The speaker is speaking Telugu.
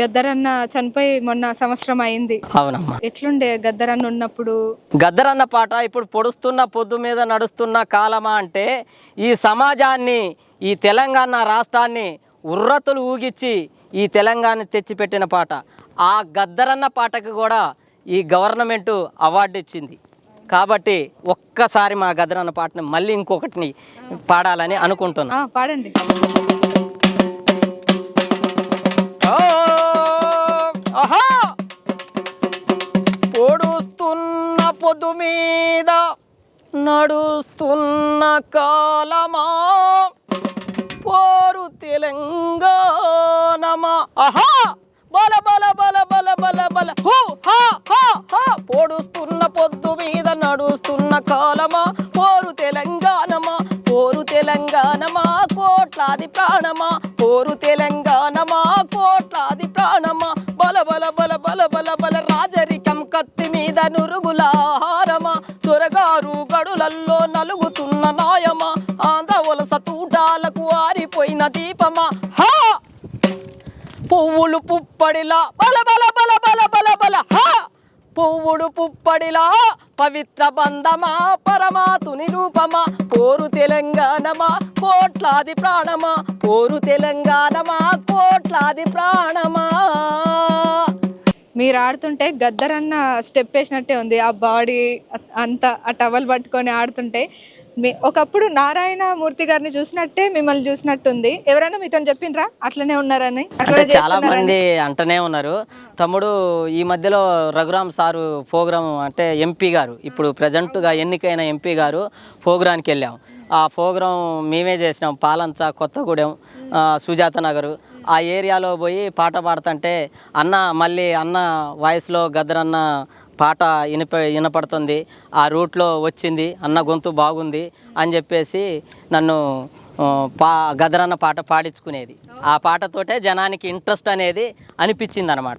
గద్దరన్న చనిపోయి మొన్న సంవత్సరం అయింది. అవునమ్మా. ఎట్లుండే గద్దరన్న ఉన్నప్పుడు? గద్దరన్న పాట ఇప్పుడు పొడుస్తున్న పొద్దు మీద నడుస్తున్న కాలమా అంటే ఈ సమాజాన్ని ఈ తెలంగాణ రాష్ట్రాన్ని ఉర్రతులు ఊగిచ్చి ఈ తెలంగాణ తెచ్చిపెట్టిన పాట. ఆ గద్దరన్న పాటకు కూడా ఈ గవర్నమెంట్ అవార్డు ఇచ్చింది. కాబట్టి ఒక్కసారి మా గద్దరన్న పాటని మళ్ళీ ఇంకొకటిని పాడాలని అనుకుంటున్నా. ఆ, పాడండి. పొద్దు మీద నడుస్తున్న కాలమా? పోరు తెలంగాణమా? ఆహా! బల బల బల బల బల బల. హూ హా హా హా. పొడుస్తున్న పొద్దు మీద నడుస్తున్న కాలమా? పోరు తెలంగాణమా? పోరు తెలంగాణమా? కోట్లాది ప్రాణమా? పోరు తెలంగాణమా? కోట్లాది మీద నురుగుల హారమా? త్వరగారు గడులల్లో నలుగుతున్న నాయమా? ఆంధ్ర వలస తూటాలకు ఆరిపోయిన దీపమా? హా! పువ్వులు పుప్పడిలా బల బల బల బల బల బల హా! పువ్వుడు పుప్పడిలా పవిత్ర బంధమా? పరమాతుని రూపమా? పోరు తెలంగాణమా? కోట్లాది ప్రాణమా? పోరు తెలంగాణమా? కోట్లాది ప్రాణమా? మీరు ఆడుతుంటే గద్దరన్న స్టెప్ వేసినట్టే ఉంది. ఆ బాడీ అంత ఆ టవల్ పట్టుకొని ఆడుతుంటే మీ ఒకప్పుడు నారాయణ మూర్తి గారిని చూసినట్టే మిమ్మల్ని చూసినట్టుంది. ఎవరైనా మీతో చెప్పిండ్రా? అట్లనే ఉన్నారని చాలా? మంది అంటనే ఉన్నారు. తమ్ముడు ఈ మధ్యలో రఘురామ్ సారు ప్రోగ్రామ్ అంటే ఎంపీ గారు. ఇప్పుడు ప్రజెంట్గా ఎన్నికైన ఎంపీ గారు ప్రోగ్రాంకి వెళ్ళాం. ఆ ప్రోగ్రాం మేమే చేసినాం. పాలంచ కొత్తగూడెం సుజాత నగరు ఆ ఏరియాలో పోయి పాట పాడుతుంటే అన్న మళ్ళీ అన్న వాయిస్లో గద్దరన్న పాట వినప వినపడుతుంది. ఆ రూట్లో వచ్చింది అన్న గొంతు బాగుంది అని చెప్పేసి నన్ను పా గదరన్న పాట పాడించుకునేది. ఆ పాటతోటే జనానికి ఇంట్రెస్ట్ అనేది అనిపించింది అనమాట